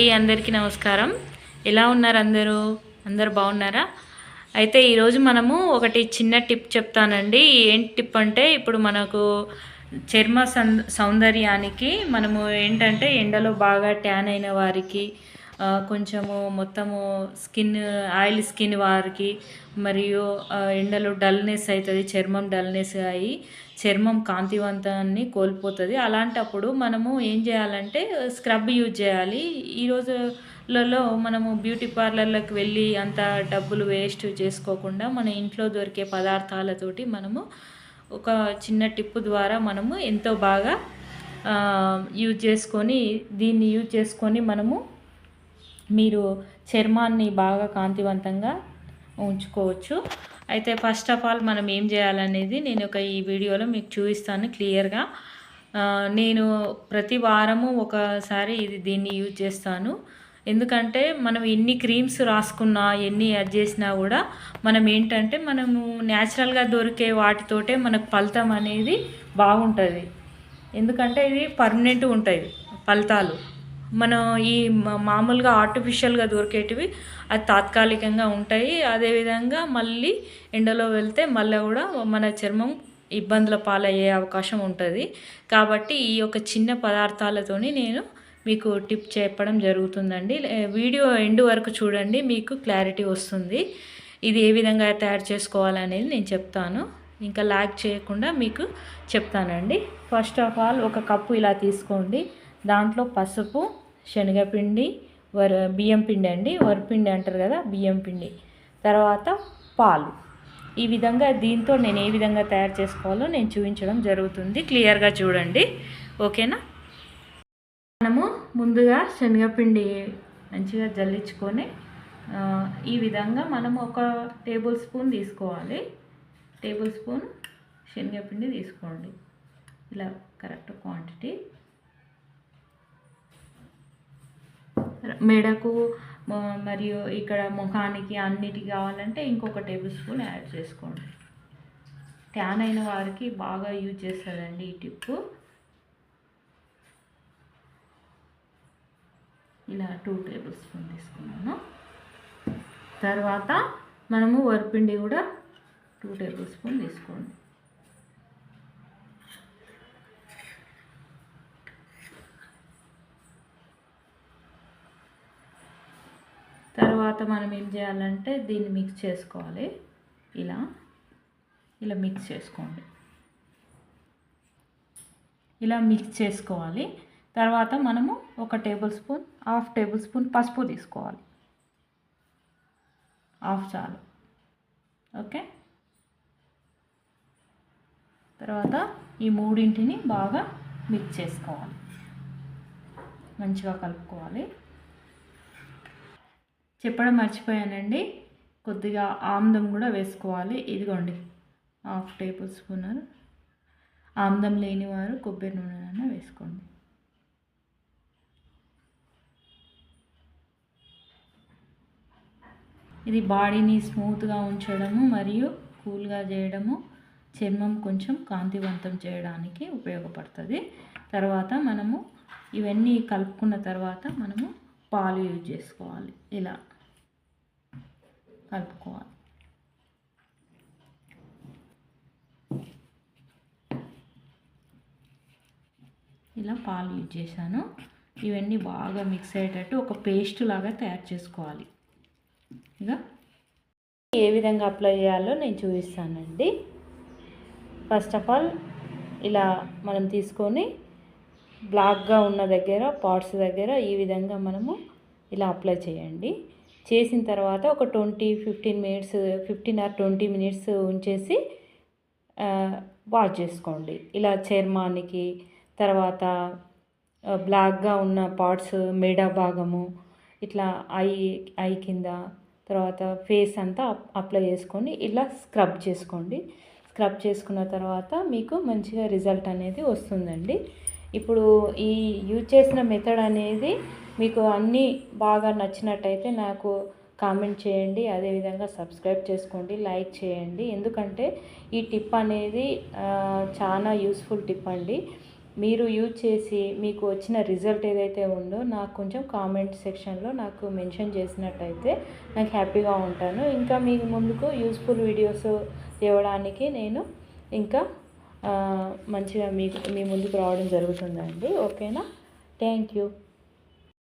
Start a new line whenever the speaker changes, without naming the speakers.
ఈ అందరికీ నమస్కారం. ఎలా ఉన్నారు అందరూ? అందరు బాగున్నారా? అయితే ఈరోజు మనము ఒకటి చిన్న టిప్ చెప్తానండి. ఏంటి టిప్ అంటే ఇప్పుడు మనకు చర్మ సౌందర్యానికి మనము ఏంటంటే ఎండలో బాగా ట్యాన్ అయిన వారికి కొంచెము మొత్తము స్కిన్ ఆయిల్ స్కిన్ వారికి మరియు ఎండలో డల్నెస్ అవుతుంది చర్మం డల్నెస్ అయ్యి చర్మం కాంతివంతాన్ని కోల్పోతుంది. అలాంటప్పుడు మనము ఏం చేయాలంటే స్క్రబ్ యూజ్ చేయాలి. ఈ రోజులలో మనము బ్యూటీ పార్లర్లకు వెళ్ళి అంత డబ్బులు వేస్ట్ చేసుకోకుండా మన ఇంట్లో దొరికే పదార్థాలతోటి మనము ఒక చిన్న టిప్ ద్వారా మనము ఎంతో బాగా యూజ్ చేసుకొని దీన్ని యూజ్ చేసుకొని మనము మీరు చర్మాన్ని బాగా కాంతివంతంగా ఉంచుకోవచ్చు. అయితే ఫస్ట్ ఆఫ్ ఆల్ మనం ఏం చేయాలనేది నేను ఒక ఈ వీడియోలో మీకు చూపిస్తాను క్లియర్గా. నేను ప్రతి వారము ఒకసారి ఇది దీన్ని యూజ్ చేస్తాను. ఎందుకంటే మనం ఎన్ని క్రీమ్స్ రాసుకున్నా ఎన్ని అది చేసినా కూడా మనం ఏంటంటే మనము న్యాచురల్గా దొరికే వాటితోటే మనకు ఫలితం అనేది బాగుంటుంది. ఎందుకంటే ఇది పర్మనెంట్ ఉంటాయి ఫలితాలు. మనం ఈ మా- మామూలుగా ఆర్టిఫిషియల్గా దొరికేటివి అది తాత్కాలికంగా ఉంటాయి. అదేవిధంగా మళ్ళీ ఎండలో వెళ్తే మళ్ళీ కూడా మన చర్మం ఇబ్బందుల పాలయ్యే అవకాశం ఉంటుంది. కాబట్టి ఈ యొక్క చిన్న పదార్థాలతోని నేను మీకు టిప్ చెప్పడం జరుగుతుందండి. వీడియో ఎండ్ వరకు చూడండి మీకు క్లారిటీ వస్తుంది. ఇది ఏ విధంగా తయారు చేసుకోవాలనేది నేను చెప్తాను. ఇంకా లాగ్ చేయకుండా మీకు చెప్తానండి. ఫస్ట్ ఆఫ్ ఆల్ ఒక కప్పు ఇలా తీసుకోండి. దాంట్లో పసుపు శనగపిండి వర బియ్యం పిండి అండి. వరిపిండి అంటారు కదా బియ్యం పిండి. తర్వాత పాలు. ఈ విధంగా దీంతో నేను ఏ విధంగా తయారు చేసుకోవాలో నేను చూపించడం జరుగుతుంది. క్లియర్గా చూడండి. ఓకేనా? మనము ముందుగా శనగపిండి మంచిగా జల్లించుకొని ఈ విధంగా మనము ఒక టేబుల్ స్పూన్ తీసుకోవాలి. టేబుల్ స్పూన్ శనగపిండి తీసుకోండి. ఇలా కరెక్ట్ క్వాంటిటీ. మెడకు మరియు ఇక్కడ ముఖానికి అన్నిటికి కావాలంటే ఇంకొక టేబుల్ స్పూన్ యాడ్ చేసుకోండి. ట్యాన్ అయిన వారికి బాగా యూజ్ చేస్తుందండి ఈ టిప్పు. ఇలా టూ టేబుల్ స్పూన్ తీసుకున్నాను. తర్వాత మనము వరిపిండి కూడా టూ టేబుల్ స్పూన్ తీసుకోండి. తర్వాత మనం ఏం చేయాలంటే దీన్ని మిక్స్ చేసుకోవాలి. ఇలా ఇలా మిక్స్ చేసుకోండి. ఇలా మిక్స్ చేసుకోవాలి. తర్వాత మనము ఒక tablespoon half tablespoon పసుపు తీసుకోవాలి. హాఫ్ చాలు. ఓకే తర్వాత ఈ మూడింటిని బాగా మిక్స్ చేసుకోవాలి. మంచిగా కలుపుకోవాలి. చెప్పడం మర్చిపోయానండి. కొద్దిగా ఆమ్దం కూడా వేసుకోవాలి. ఇదిగోండి హాఫ్ టేబుల్ స్పూన్ ఆమ్దం లేని వారు కొబ్బరి నూనె వేసుకోండి. ఇది బాడీని స్మూత్గా ఉంచడము మరియు కూల్గా చేయడము చర్మం కొంచెం కాంతివంతం చేయడానికి ఉపయోగపడుతుంది. తర్వాత మనము ఇవన్నీ కలుపుకున్న తర్వాత మనము పాలు యూజ్ చేసుకోవాలి. ఇలా కలుపుకోవాలి. ఇలా పాలు యూజ్ చేశాను. ఇవన్నీ బాగా మిక్స్ అయ్యేటట్టు ఒక పేస్ట్ లాగా తయారు చేసుకోవాలి. ఇక ఏ విధంగా అప్లై చేయాలో నేను చూపిస్తానండి. ఫస్ట్ ఆఫ్ ఆల్ ఇలా మనం తీసుకొని బ్లాక్గా ఉన్న దగ్గర పార్ట్స్ దగ్గర ఈ విధంగా మనము ఇలా అప్లై చేయండి. చేసిన తర్వాత ఒక twenty fifteen minutes fifteen or twenty minutes ఉంచేసి వాష్ చేసుకోండి. ఇలా చర్మానికి తర్వాత బ్లాక్గా ఉన్న పార్ట్స్ మెడ భాగము ఇట్లా ఐ ఐ కింద తర్వాత ఫేస్ అంతా అప్లై చేసుకొని ఇలా స్క్రబ్ చేసుకోండి. స్క్రబ్ చేసుకున్న తర్వాత మీకు మంచిగా రిజల్ట్ అనేది వస్తుందండి. ఇప్పుడు ఈ యూజ్ చేసిన మెథడ్ అనేది మీకు అన్నీ బాగా నచ్చినట్టయితే నాకు కామెంట్ చేయండి. అదేవిధంగా సబ్స్క్రైబ్ చేసుకోండి. లైక్ చేయండి. ఎందుకంటే ఈ టిప్ అనేది చాలా యూస్ఫుల్ టిప్ అండి. మీరు యూజ్ చేసి మీకు వచ్చిన రిజల్ట్ ఏదైతే ఉందో నాకు కొంచెం కామెంట్ సెక్షన్లో నాకు మెన్షన్ చేసినట్టయితే నాకు హ్యాపీగా ఉంటాను. ఇంకా మీ ముందుకు యూస్ఫుల్ వీడియోస్ ఇవ్వడానికి నేను ఇంకా మంచిగా మీకు మీ ముందుకు రావడం జరుగుతుందండి. ఓకేనా? Thank you.